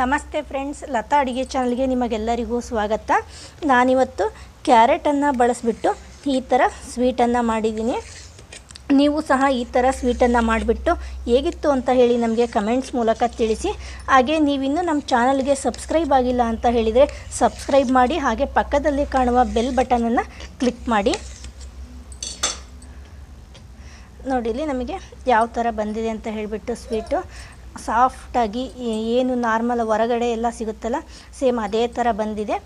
ನಮಸ್ತೆ ಫ್ರೆಂಡ್ಸ್, ಲತಾ ಅಡುಗೆ ಚಾನಲ್ಗೆ ನಿಮಗೆಲ್ಲರಿಗೂ ಸ್ವಾಗತ. ನಾನಿವತ್ತು ಕ್ಯಾರೆಟನ್ನು ಬಳಸಿಬಿಟ್ಟು ಈ ಥರ ಸ್ವೀಟನ್ನು ಮಾಡಿದ್ದೀನಿ. ನೀವು ಸಹ ಈ ಥರ ಸ್ವೀಟನ್ನು ಮಾಡಿಬಿಟ್ಟು ಹೇಗಿತ್ತು ಅಂತ ಹೇಳಿ ನಮಗೆ ಕಮೆಂಟ್ಸ್ ಮೂಲಕ ತಿಳಿಸಿ. ಹಾಗೆ ನೀವಿನ್ನೂ ನಮ್ಮ ಚಾನಲ್ಗೆ ಸಬ್ಸ್ಕ್ರೈಬ್ ಆಗಿಲ್ಲ ಅಂತ ಹೇಳಿದರೆ ಸಬ್ಸ್ಕ್ರೈಬ್ ಮಾಡಿ, ಹಾಗೆ ಪಕ್ಕದಲ್ಲಿ ಕಾಣುವ ಬೆಲ್ ಬಟನನ್ನು ಕ್ಲಿಕ್ ಮಾಡಿ. ನೋಡಿಲಿ ನಮಗೆ ಯಾವ ಥರ ಬಂದಿದೆ ಅಂತ ಹೇಳಿಬಿಟ್ಟು ಸ್ವೀಟು. ಸಾಫ್ಟಾಗಿ ಏನು ನಾರ್ಮಲ್ ಹೊರಗಡೆ ಎಲ್ಲ ಸಿಗುತ್ತಲ್ಲ, ಸೇಮ್ ಅದೇ ಥರ ಬಂದಿದೆ.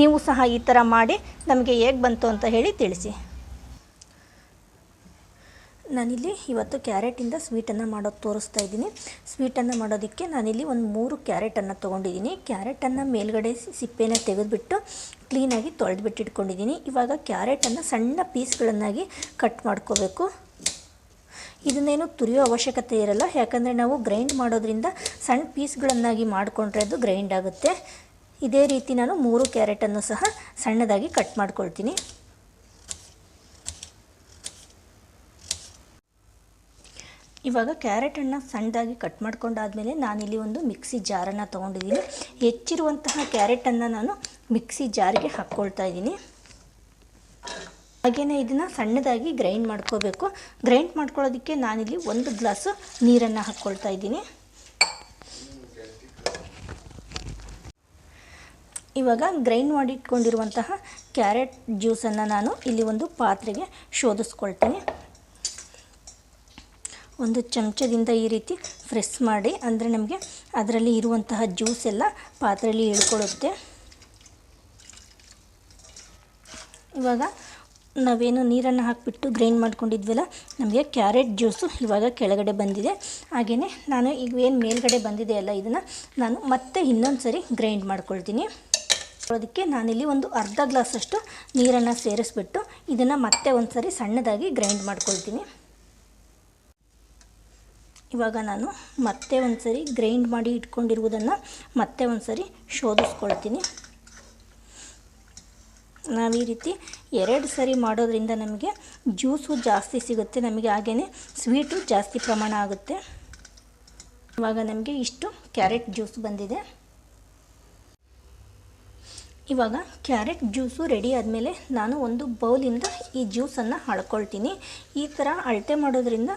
ನೀವು ಸಹ ಈ ಥರ ಮಾಡಿ, ನಮಗೆ ಹೇಗೆ ಬಂತು ಅಂತ ಹೇಳಿ ತಿಳಿಸಿ. ನಾನಿಲ್ಲಿ ಇವತ್ತು ಕ್ಯಾರೆಟಿಂದ ಸ್ವೀಟನ್ನು ಮಾಡೋದು ತೋರಿಸ್ತಾ ಇದ್ದೀನಿ. ಸ್ವೀಟನ್ನು ಮಾಡೋದಕ್ಕೆ ನಾನಿಲ್ಲಿ ಒಂದು ಮೂರು ಕ್ಯಾರೆಟನ್ನು ತೊಗೊಂಡಿದ್ದೀನಿ. ಕ್ಯಾರೆಟನ್ನು ಮೇಲ್ಗಡೆ ಸಿಪ್ಪೆನ ತೆಗೆದುಬಿಟ್ಟು ಕ್ಲೀನಾಗಿ ತೊಳೆದ್ಬಿಟ್ಟು ಇಟ್ಕೊಂಡಿದ್ದೀನಿ ಇವಾಗ ಕ್ಯಾರೆಟನ್ನು ಸಣ್ಣ ಪೀಸ್ಗಳನ್ನಾಗಿ ಕಟ್ ಮಾಡ್ಕೋಬೇಕು. ಇದನ್ನೇನು ತುರಿಯೋ ಅವಶ್ಯಕತೆ ಇರಲ್ಲ. ಯಾಕಂದರೆ ನಾವು ಗ್ರೈಂಡ್ ಮಾಡೋದ್ರಿಂದ ಸಣ್ಣ ಪೀಸ್ಗಳನ್ನಾಗಿ ಮಾಡಿಕೊಂಡ್ರೆ ಅದು ಗ್ರೈಂಡ್ ಆಗುತ್ತೆ. ಇದೇ ರೀತಿ ನಾನು ಮೂರು ಕ್ಯಾರೆಟನ್ನು ಸಹ ಸಣ್ಣದಾಗಿ ಕಟ್ ಮಾಡ್ಕೊಳ್ತೀನಿ. ಇವಾಗ ಕ್ಯಾರೆಟನ್ನು ಸಣ್ಣದಾಗಿ ಕಟ್ ಮಾಡ್ಕೊಂಡಾದಮೇಲೆ ನಾನಿಲ್ಲಿ ಒಂದು ಮಿಕ್ಸಿ ಜಾರನ್ನು ತೊಗೊಂಡಿದ್ದೀನಿ. ಹೆಚ್ಚಿರುವಂತಹ ಕ್ಯಾರೆಟನ್ನು ನಾನು ಮಿಕ್ಸಿ ಜಾರಿಗೆ ಹಾಕ್ಕೊಳ್ತಾ ಇದ್ದೀನಿ. ಹಾಗೆಯೇ ಇದನ್ನು ಸಣ್ಣದಾಗಿ ಗ್ರೈಂಡ್ ಮಾಡ್ಕೋಬೇಕು. ಗ್ರೈಂಡ್ ಮಾಡ್ಕೊಳ್ಳೋದಕ್ಕೆ ನಾನಿಲ್ಲಿ ಒಂದು ಗ್ಲಾಸು ನೀರನ್ನು ಹಾಕ್ಕೊಳ್ತಾ ಇದ್ದೀನಿ. ಇವಾಗ ಗ್ರೈಂಡ್ ಮಾಡಿಟ್ಕೊಂಡಿರುವಂತಹ ಕ್ಯಾರೆಟ್ ಜ್ಯೂಸನ್ನು ನಾನು ಇಲ್ಲಿ ಒಂದು ಪಾತ್ರೆಗೆ ಶೋಧಿಸ್ಕೊಳ್ತೀನಿ. ಒಂದು ಚಮಚದಿಂದ ಈ ರೀತಿ ಫ್ರೆಸ್ ಮಾಡಿ, ಅಂದರೆ ನಮಗೆ ಅದರಲ್ಲಿ ಇರುವಂತಹ ಜ್ಯೂಸ್ ಎಲ್ಲ ಪಾತ್ರೆಯಲ್ಲಿ ಇಳ್ಕೊಳ್ಳುತ್ತೆ. ಇವಾಗ ನಾವೇನು ನೀರನ್ನು ಹಾಕಿಬಿಟ್ಟು ಗ್ರೈಂಡ್ ಮಾಡ್ಕೊಂಡಿದ್ವಲ್ಲ, ನಮಗೆ ಕ್ಯಾರೆಟ್ ಜ್ಯೂಸು ಇವಾಗ ಕೆಳಗಡೆ ಬಂದಿದೆ. ಹಾಗೆಯೇ ನಾನು ಈಗ ಏನು ಮೇಲ್ಗಡೆ ಬಂದಿದೆ ಅಲ್ಲ ಇದನ್ನು, ನಾನು ಮತ್ತೆ ಇನ್ನೊಂದು ಸರಿ ಗ್ರೈಂಡ್ ಮಾಡ್ಕೊಳ್ತೀನಿ. ಅದಕ್ಕೆ ನಾನಿಲ್ಲಿ ಒಂದು ಅರ್ಧ ಗ್ಲಾಸಷ್ಟು ನೀರನ್ನು ಸೇರಿಸ್ಬಿಟ್ಟು ಇದನ್ನು ಮತ್ತೆ ಒಂದು ಸರಿ ಸಣ್ಣದಾಗಿ ಗ್ರೈಂಡ್ ಮಾಡ್ಕೊಳ್ತೀನಿ. ಇವಾಗ ನಾನು ಮತ್ತೆ ಒಂದು ಸರಿ ಗ್ರೈಂಡ್ ಮಾಡಿ ಇಟ್ಕೊಂಡಿರುವುದನ್ನು ಮತ್ತೆ ಒಂದು ಸರಿ ಶೋಧಿಸ್ಕೊಳ್ತೀನಿ. ನಾವು ಈ ರೀತಿ ಎರಡು ಸರಿ ಮಾಡೋದ್ರಿಂದ ನಮಗೆ ಜ್ಯೂಸು ಜಾಸ್ತಿ ಸಿಗುತ್ತೆ. ನಮಗೆ ಹಾಗೆಯೇ ಸ್ವೀಟು ಜಾಸ್ತಿ ಪ್ರಮಾಣ ಆಗುತ್ತೆ. ಇವಾಗ ನಮಗೆ ಇಷ್ಟು ಕ್ಯಾರೆಟ್ ಜ್ಯೂಸ್ ಬಂದಿದೆ. ಇವಾಗ ಕ್ಯಾರೆಟ್ ಜ್ಯೂಸು ರೆಡಿ ಆದಮೇಲೆ ನಾನು ಒಂದು ಬೌಲಿಂದ ಈ ಜ್ಯೂಸನ್ನು ಹಾಳ್ಕೊಳ್ತೀನಿ. ಈ ಥರ ಅಳತೆ ಮಾಡೋದ್ರಿಂದ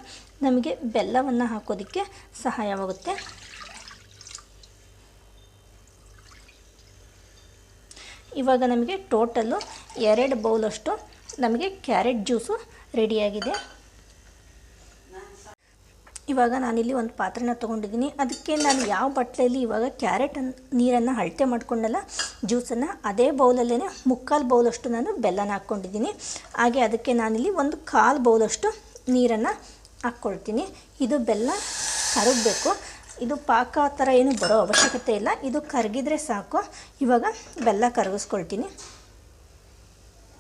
ನಮಗೆ ಬೆಲ್ಲವನ್ನು ಹಾಕೋದಕ್ಕೆ ಸಹಾಯವಾಗುತ್ತೆ. ಇವಾಗ ನಮಗೆ ಟೋಟಲ್ಲು ಎರಡು ಬೌಲಷ್ಟು ನಮಗೆ ಕ್ಯಾರೆಟ್ ಜ್ಯೂಸು ರೆಡಿಯಾಗಿದೆ ಇವಾಗ ನಾನಿಲ್ಲಿ ಒಂದು ಪಾತ್ರೆನ ತೊಗೊಂಡಿದ್ದೀನಿ. ಅದಕ್ಕೆ ನಾನು ಯಾವ ಬಟ್ಲೆಯಲ್ಲಿ ಇವಾಗ ಕ್ಯಾರೆಟ್ ನೀರನ್ನು ಅಳತೆ ಮಾಡ್ಕೊಂಡಲ್ಲ ಜ್ಯೂಸನ್ನು ಅದೇ ಬೌಲಲ್ಲೇ ಮುಕ್ಕಾಲು ಬೌಲಷ್ಟು ನಾನು ಬೆಲ್ಲನ ಹಾಕ್ಕೊಂಡಿದ್ದೀನಿ. ಹಾಗೆ ಅದಕ್ಕೆ ನಾನಿಲ್ಲಿ ಒಂದು ಕಾಲು ಬೌಲಷ್ಟು ನೀರನ್ನು ಹಾಕ್ಕೊಳ್ತೀನಿ. ಇದು ಬೆಲ್ಲ ಕರಗಬೇಕು. ಇದು ಪಾಕ ಥರ ಏನು ಬರೋ ಅವಶ್ಯಕತೆ ಇಲ್ಲ. ಇದು ಕರಗಿದ್ರೆ ಸಾಕು. ಇವಾಗ ಬೆಲ್ಲ ಕರಗಿಸ್ಕೊಳ್ತೀನಿ.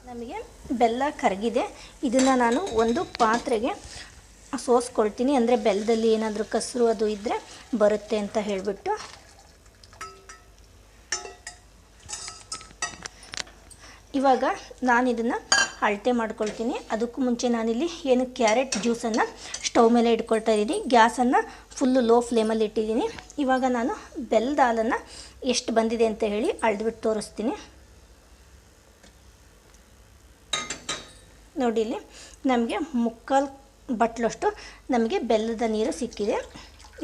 ನಮಗೆ ಬೆಲ್ಲ ಕರಗಿದೆ. ಇದನ್ನು ನಾನು ಒಂದು ಪಾತ್ರೆಗೆ ಸೋಸ್ಕೊಳ್ತೀನಿ. ಅಂದರೆ ಬೆಲ್ಲದಲ್ಲಿ ಏನಾದರೂ ಕಸರು ಅದು ಇದ್ದರೆ ಬರುತ್ತೆ ಅಂತ ಹೇಳಿಬಿಟ್ಟು. ಇವಾಗ ನಾನು ಇದನ್ನು ಅಳತೆ ಮಾಡ್ಕೊಳ್ತೀನಿ. ಅದಕ್ಕೂ ಮುಂಚೆ ನಾನಿಲ್ಲಿ ಏನು ಕ್ಯಾರೆಟ್ ಜ್ಯೂಸನ್ನು ಸ್ಟವ್ ಮೇಲೆ ಇಟ್ಕೊಳ್ತಾ ಇದ್ದೀನಿ. ಗ್ಯಾಸನ್ನು ಫುಲ್ಲು ಲೋ ಫ್ಲೇಮಲ್ಲಿ ಇಟ್ಟಿದ್ದೀನಿ. ಇವಾಗ ನಾನು ಬೆಲ್ಲದ ಹಾಲನ್ನು ಎಷ್ಟು ಬಂದಿದೆ ಅಂತ ಹೇಳಿ ಅಳ್ದುಬಿಟ್ಟು ತೋರಿಸ್ತೀನಿ. ನೋಡಿ ಇಲ್ಲಿ ನಮಗೆ ಮುಕ್ಕಾಲು ಬಟ್ಲಷ್ಟು ನಮಗೆ ಬೆಲ್ಲದ ನೀರು ಸಿಕ್ಕಿದೆ.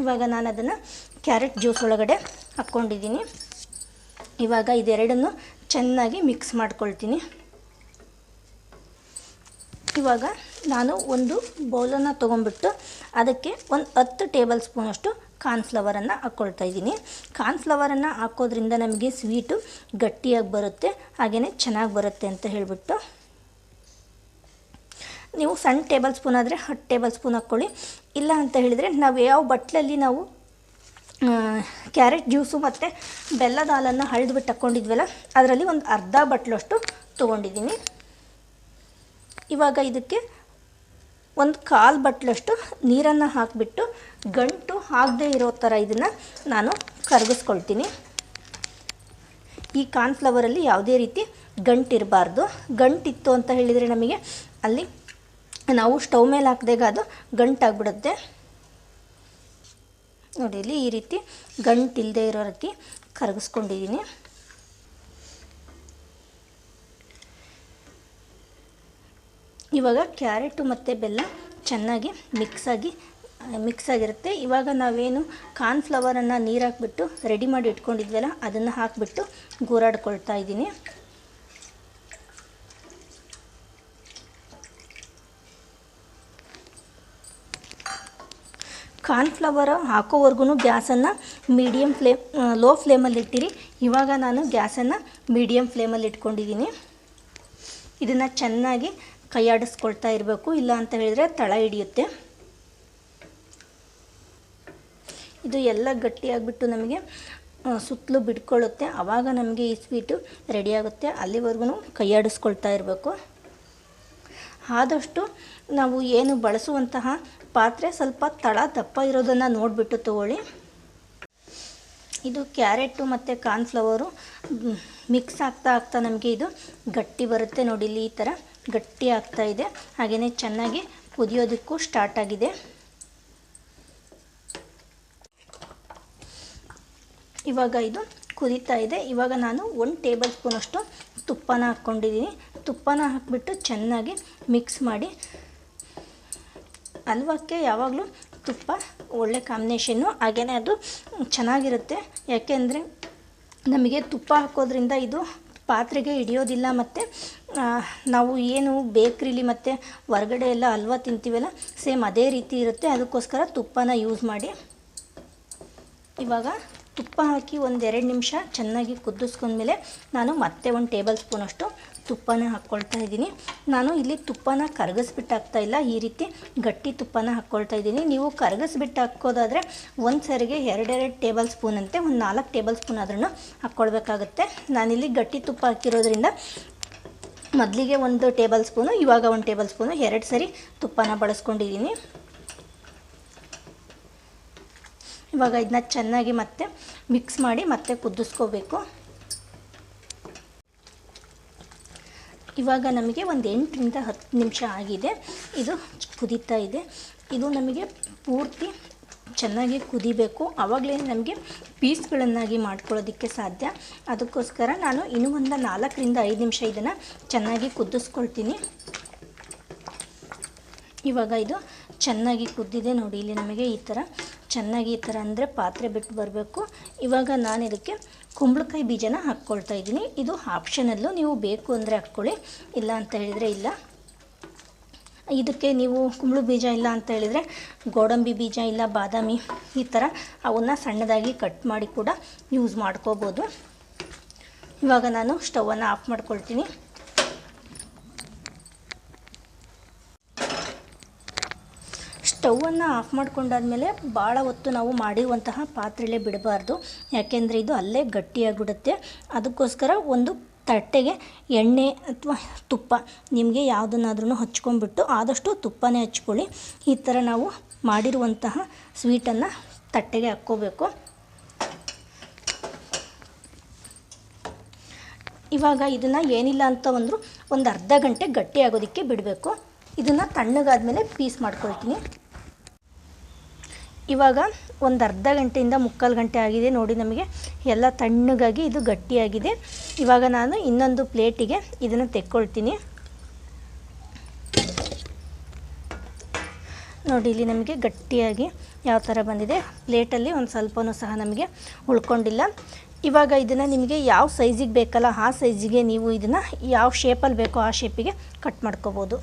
ಇವಾಗ ನಾನು ಅದನ್ನು ಕ್ಯಾರೆಟ್ ಜ್ಯೂಸ್ ಒಳಗಡೆ ಹಾಕ್ಕೊಂಡಿದ್ದೀನಿ ಇವಾಗ ಇದೆರಡನ್ನು ಚೆನ್ನಾಗಿ ಮಿಕ್ಸ್ ಮಾಡ್ಕೊಳ್ತೀನಿ. ಇವಾಗ ನಾನು ಒಂದು ಬೌಲನ್ನು ತೊಗೊಂಬಿಟ್ಟು ಅದಕ್ಕೆ ಒಂದು ಹತ್ತು ಟೇಬಲ್ ಸ್ಪೂನಷ್ಟು ಕಾರ್ನ್ಫ್ಲವರನ್ನು ಹಾಕ್ಕೊಳ್ತಾ ಇದ್ದೀನಿ. ಕಾರ್ನ್ಫ್ಲವರನ್ನು ಹಾಕೋದ್ರಿಂದ ನಮಗೆ ಸ್ವೀಟು ಗಟ್ಟಿಯಾಗಿ ಬರುತ್ತೆ ಹಾಗೆಯೇ ಚೆನ್ನಾಗಿ ಬರುತ್ತೆ ಅಂತ ಹೇಳಿಬಿಟ್ಟು. ನೀವು ಸಣ್ಣ ಟೇಬಲ್ ಸ್ಪೂನ್ ಆದರೆ ಹತ್ತು ಟೇಬಲ್ ಸ್ಪೂನ್ ಹಾಕ್ಕೊಳ್ಳಿ. ಇಲ್ಲ ಅಂತ ಹೇಳಿದರೆ ನಾವು ಯಾವ ಬಟ್ಲಲ್ಲಿ ನಾವು ಕ್ಯಾರೆಟ್ ಜ್ಯೂಸು ಮತ್ತು ಬೆಲ್ಲದ ಹಾಲನ್ನು ಹಳ್ದುಬಿಟ್ಟು ಹಾಕ್ಕೊಂಡಿದ್ವಲ್ಲ, ಅದರಲ್ಲಿ ಒಂದು ಅರ್ಧ ಬಟ್ಲಷ್ಟು ತೊಗೊಂಡಿದ್ದೀನಿ. ಇವಾಗ ಇದಕ್ಕೆ ಒಂದು ಕಾಲು ಬಟ್ಲಷ್ಟು ನೀರನ್ನು ಹಾಕಿಬಿಟ್ಟು ಗಂಟು ಆಗದೇ ಇರೋ ಥರ ಇದನ್ನು ನಾನು ಕರಗಿಸ್ಕೊಳ್ತೀನಿ. ಈ ಕಾರ್ನ್ಫ್ಲವರಲ್ಲಿ ಯಾವುದೇ ರೀತಿ ಗಂಟಿರಬಾರ್ದು. ಗಂಟಿತ್ತು ಅಂತ ಹೇಳಿದರೆ ನಮಗೆ ಅಲ್ಲಿ ನಾವು ಸ್ಟವ್ ಮೇಲೆ ಹಾಕಿದಾಗ ಅದು ಗಂಟಾಗ್ಬಿಡುತ್ತೆ. ನೋಡಿ, ಇಲ್ಲಿ ಈ ರೀತಿ ಗಂಟಿಲ್ಲದೆ ಇರೋ ರೀತಿ ಕರಗಿಸ್ಕೊಂಡಿದ್ದೀನಿ. ಇವಾಗ ಕ್ಯಾರೆಟು ಮತ್ತು ಬೆಲ್ಲ ಚೆನ್ನಾಗಿ ಮಿಕ್ಸಾಗಿ ಮಿಕ್ಸ್ ಆಗಿರುತ್ತೆ. ಇವಾಗ ನಾವೇನು ಕಾರ್ನ್ಫ್ಲವರನ್ನು ನೀರು ಹಾಕ್ಬಿಟ್ಟು ರೆಡಿ ಮಾಡಿ ಇಟ್ಕೊಂಡಿದ್ವಲ್ಲ, ಅದನ್ನು ಹಾಕಿಬಿಟ್ಟು ಗೂರಾಡ್ಕೊಳ್ತಾ ಇದ್ದೀನಿ. ಕಾರ್ನ್ಫ್ಲವರ್ ಹಾಕೋವರೆಗೂ ಗ್ಯಾಸನ್ನು ಮೀಡಿಯಮ್ ಫ್ಲೇಮ್ ಲೋ ಫ್ಲೇಮಲ್ಲಿ ಇಟ್ಟಿರಿ. ಇವಾಗ ನಾನು ಗ್ಯಾಸನ್ನು ಮೀಡಿಯಮ್ ಫ್ಲೇಮಲ್ಲಿ ಇಟ್ಕೊಂಡಿದ್ದೀನಿ. ಇದನ್ನು ಚೆನ್ನಾಗಿ ಕೈಯಾಡಿಸ್ಕೊಳ್ತಾ ಇರಬೇಕು, ಇಲ್ಲ ಅಂತ ಹೇಳಿದರೆ ತಳ ಹಿಡಿಯುತ್ತೆ. ಇದು ಎಲ್ಲ ಗಟ್ಟಿಯಾಗಿಬಿಟ್ಟು ನಮಗೆ ಸುತ್ತಲೂ ಬಿಟ್ಕೊಳ್ಳುತ್ತೆ. ಆವಾಗ ನಮಗೆ ಈ ಸ್ವೀಟು ರೆಡಿಯಾಗುತ್ತೆ ಅಲ್ಲಿವರೆಗೂ ಕೈಯಾಡಿಸ್ಕೊಳ್ತಾ ಇರಬೇಕು. ಆದಷ್ಟು ನಾವು ಏನು ಬಳಸುವಂತಹ ಪಾತ್ರೆ ಸ್ವಲ್ಪ ತಳ ದಪ್ಪ ಇರೋದನ್ನು ನೋಡಿಬಿಟ್ಟು ತಗೊಳ್ಳಿ. ಇದು ಕ್ಯಾರೆಟು ಮತ್ತು ಕಾರ್ನ್ಫ್ಲವರು ಮಿಕ್ಸ್ ಆಗ್ತಾ ಆಗ್ತಾ ನಮಗೆ ಇದು ಗಟ್ಟಿ ಬರುತ್ತೆ ನೋಡಿ ಈ ಥರ. ಗಟ್ಟಿ ಆಗ್ತಾ ಇದೆ. ಹಾಗೆಯೇ ಚೆನ್ನಾಗಿ ಕುದಿಯೋದಕ್ಕೂ ಸ್ಟಾರ್ಟ್ ಆಗಿದೆ. ಇವಾಗ ಇದು ಕುದೀತಾ ಇದೆ. ಇವಾಗ ನಾನು ಒಂದು ಟೇಬಲ್ ಸ್ಪೂನಷ್ಟು ತುಪ್ಪನ ಹಾಕ್ಕೊಂಡಿದ್ದೀನಿ. ತುಪ್ಪನ ಹಾಕಿಬಿಟ್ಟು ಚೆನ್ನಾಗಿ ಮಿಕ್ಸ್ ಮಾಡಿ. ಹಲ್ವಕ್ಕೆ ಯಾವಾಗಲೂ ತುಪ್ಪ ಒಳ್ಳೆ ಕಾಂಬಿನೇಷನ್ನು ಹಾಗೆಯೇ ಅದು ಚೆನ್ನಾಗಿರುತ್ತೆ. ಯಾಕೆಂದರೆ ನಮಗೆ ತುಪ್ಪ ಹಾಕೋದ್ರಿಂದ ಇದು ಪಾತ್ರೆಗೆ ಹಿಡಿಯೋದಿಲ್ಲ ಮತ್ತು ನಾವು ಏನು ಬೇಕ್ರಿಲಿ ಮತ್ತು ಹೊರಗಡೆ ಎಲ್ಲ ಹಲ್ವ ತಿಂತೀವಲ್ಲ, ಸೇಮ್ ಅದೇ ರೀತಿ ಇರುತ್ತೆ. ಅದಕ್ಕೋಸ್ಕರ ತುಪ್ಪನ ಯೂಸ್ ಮಾಡಿ. ಇವಾಗ ತುಪ್ಪ ಹಾಕಿ ಒಂದೆರಡು ನಿಮಿಷ ಚೆನ್ನಾಗಿ ಕುದಿಸ್ಕೊಂಡ್ಮೇಲೆ ನಾನು ಮತ್ತೆ ಒಂದು ಟೇಬಲ್ ಸ್ಪೂನಷ್ಟು ತುಪ್ಪನ ಹಾಕ್ಕೊಳ್ತಾ ಇದ್ದೀನಿ. ನಾನು ಇಲ್ಲಿ ತುಪ್ಪನ ಕರಗಿಸ್ಬಿಟ್ಟು ಹಾಕ್ತಾ ಇಲ್ಲ. ಈ ರೀತಿ ಗಟ್ಟಿ ತುಪ್ಪನ ಹಾಕ್ಕೊಳ್ತಾ ಇದ್ದೀನಿ. ನೀವು ಕರಗಿಸ್ಬಿಟ್ಟು ಹಾಕೋದಾದರೆ ಒಂದು ಸರಿಗೆ ಎರಡೆರಡು ಟೇಬಲ್ ಸ್ಪೂನ್ ಅಂತೆ, ಒಂದು ನಾಲ್ಕು ಟೇಬಲ್ ಸ್ಪೂನ್ ಆದ್ರೂ ಹಾಕ್ಕೊಳ್ಬೇಕಾಗತ್ತೆ ನಾನಿಲ್ಲಿ ಗಟ್ಟಿ ತುಪ್ಪ ಹಾಕಿರೋದ್ರಿಂದ ಮೊದಲಿಗೆ ಒಂದು ಟೇಬಲ್ ಸ್ಪೂನು, ಇವಾಗ ಒಂದು ಟೇಬಲ್ ಸ್ಪೂನು, ಎರಡು ಸರಿ ತುಪ್ಪನ ಬಳಸ್ಕೊಂಡಿದ್ದೀನಿ. ಇವಾಗ ಇದನ್ನ ಚೆನ್ನಾಗಿ ಮತ್ತೆ ಮಿಕ್ಸ್ ಮಾಡಿ ಮತ್ತೆ ಕುದಿಸ್ಕೋಬೇಕು. ಇವಾಗ ನಮಗೆ ಒಂದು ಎಂಟರಿಂದ ಹತ್ತು ನಿಮಿಷ ಆಗಿದೆ. ಇದು ಕುದೀತಾ ಇದೆ. ಇದು ನಮಗೆ ಪೂರ್ತಿ ಚೆನ್ನಾಗಿ ಕುದಿಬೇಕು. ಆವಾಗಲೇ ನಮಗೆ ಪೀಸ್ಗಳನ್ನಾಗಿ ಮಾಡ್ಕೊಳ್ಳೋದಕ್ಕೆ ಸಾಧ್ಯ. ಅದಕ್ಕೋಸ್ಕರ ನಾನು ಇನ್ನೂ ಒಂದು ನಾಲ್ಕರಿಂದ ಐದು ನಿಮಿಷ ಇದನ್ನು ಚೆನ್ನಾಗಿ ಕುದಿಸ್ಕೊಳ್ತೀನಿ. ಇವಾಗ ಇದು ಚೆನ್ನಾಗಿ ಕುದ್ದಿದೆ ನೋಡಿ, ಇಲ್ಲಿ ನಮಗೆ ಈ ಥರ ಚೆನ್ನಾಗಿ ಈ ಥರ ಅಂದರೆ ಪಾತ್ರೆ ಬಿಟ್ಟು ಬರಬೇಕು. ಇವಾಗ ನಾನು ಇದಕ್ಕೆ ಕುಂಬಳಕಾಯಿ ಬೀಜನ ಹಾಕ್ಕೊಳ್ತಾ ಇದ್ದೀನಿ. ಇದು ಆಪ್ಷನಲ್ಲು ನೀವು ಬೇಕು ಅಂದರೆ ಹಾಕ್ಕೊಳ್ಳಿ. ಇಲ್ಲ ಅಂತ ಹೇಳಿದರೆ ಇಲ್ಲ. ಇದಕ್ಕೆ ನೀವು ಕುಂಬಳ ಬೀಜ ಇಲ್ಲ ಅಂತ ಹೇಳಿದರೆ ಗೋಡಂಬಿ ಬೀಜ ಇಲ್ಲ, ಬಾದಾಮಿ ಈ ಥರ ಅವನ್ನು ಸಣ್ಣದಾಗಿ ಕಟ್ ಮಾಡಿ ಕೂಡ ಯೂಸ್ ಮಾಡ್ಕೋಬೋದು. ಇವಾಗ ನಾನು ಸ್ಟವನ್ನು ಆಫ್ ಮಾಡ್ಕೊಳ್ತೀನಿ. ಸ್ಟವನ್ನು ಆಫ್ ಮಾಡ್ಕೊಂಡಾದ್ಮೇಲೆ ಭಾಳ ಹೊತ್ತು ನಾವು ಮಾಡಿರುವಂತಹ ಪಾತ್ರೆಲೇ ಬಿಡಬಾರ್ದು. ಯಾಕೆಂದರೆ ಇದು ಅಲ್ಲೇ ಗಟ್ಟಿಯಾಗಿಬಿಡುತ್ತೆ. ಅದಕ್ಕೋಸ್ಕರ ಒಂದು ತಟ್ಟೆಗೆ ಎಣ್ಣೆ ಅಥವಾ ತುಪ್ಪ ನಿಮಗೆ ಯಾವುದನ್ನಾದ್ರೂ ಹಚ್ಕೊಂಡ್ಬಿಟ್ಟು ಆದಷ್ಟು ತುಪ್ಪನೇ ಹಚ್ಕೊಳ್ಳಿ. ಈ ಥರ ನಾವು ಮಾಡಿರುವಂತಹ ಸ್ವೀಟನ್ನು ತಟ್ಟೆಗೆ ಹಾಕ್ಕೋಬೇಕು. ಇವಾಗ ಇದನ್ನು ಏನಿಲ್ಲ ಅಂತ ಅಂದರೂ ಒಂದು ಅರ್ಧ ಗಂಟೆ ಗಟ್ಟಿ ಆಗೋದಕ್ಕೆ ಬಿಡಬೇಕು. ಇದನ್ನು ತಣ್ಣಗಾದ್ಮೇಲೆ ಪೀಸ್ ಮಾಡ್ಕೊಳ್ತೀನಿ. ಇವಾಗ ಒಂದು ಅರ್ಧ ಗಂಟೆಯಿಂದ ಮುಕ್ಕಾಲು ಗಂಟೆ ಆಗಿದೆ ನೋಡಿ ನಮಗೆ. ಎಲ್ಲ ತಣ್ಣಗಾಗಿ ಇದು ಗಟ್ಟಿಯಾಗಿದೆ. ಇವಾಗ ನಾನು ಇನ್ನೊಂದು ಪ್ಲೇಟಿಗೆ ಇದನ್ನು ತೆಕ್ಕೊಳ್ತೀನಿ. ನೋಡಿ, ಇಲ್ಲಿ ನಮಗೆ ಗಟ್ಟಿಯಾಗಿ ಯಾವ ಥರ ಬಂದಿದೆ. ಪ್ಲೇಟಲ್ಲಿ ಒಂದು ಸ್ವಲ್ಪನೂ ಸಹ ನಮಗೆ ಉಳ್ಕೊಂಡಿಲ್ಲ. ಇವಾಗ ಇದನ್ನು ನಿಮಗೆ ಯಾವ ಸೈಜಿಗೆ ಬೇಕಲ್ಲ ಆ ಸೈಜಿಗೆ ನೀವು ಇದನ್ನು ಯಾವ ಶೇಪಲ್ಲಿ ಬೇಕೋ ಆ ಶೇಪಿಗೆ ಕಟ್ ಮಾಡ್ಕೋಬೋದು.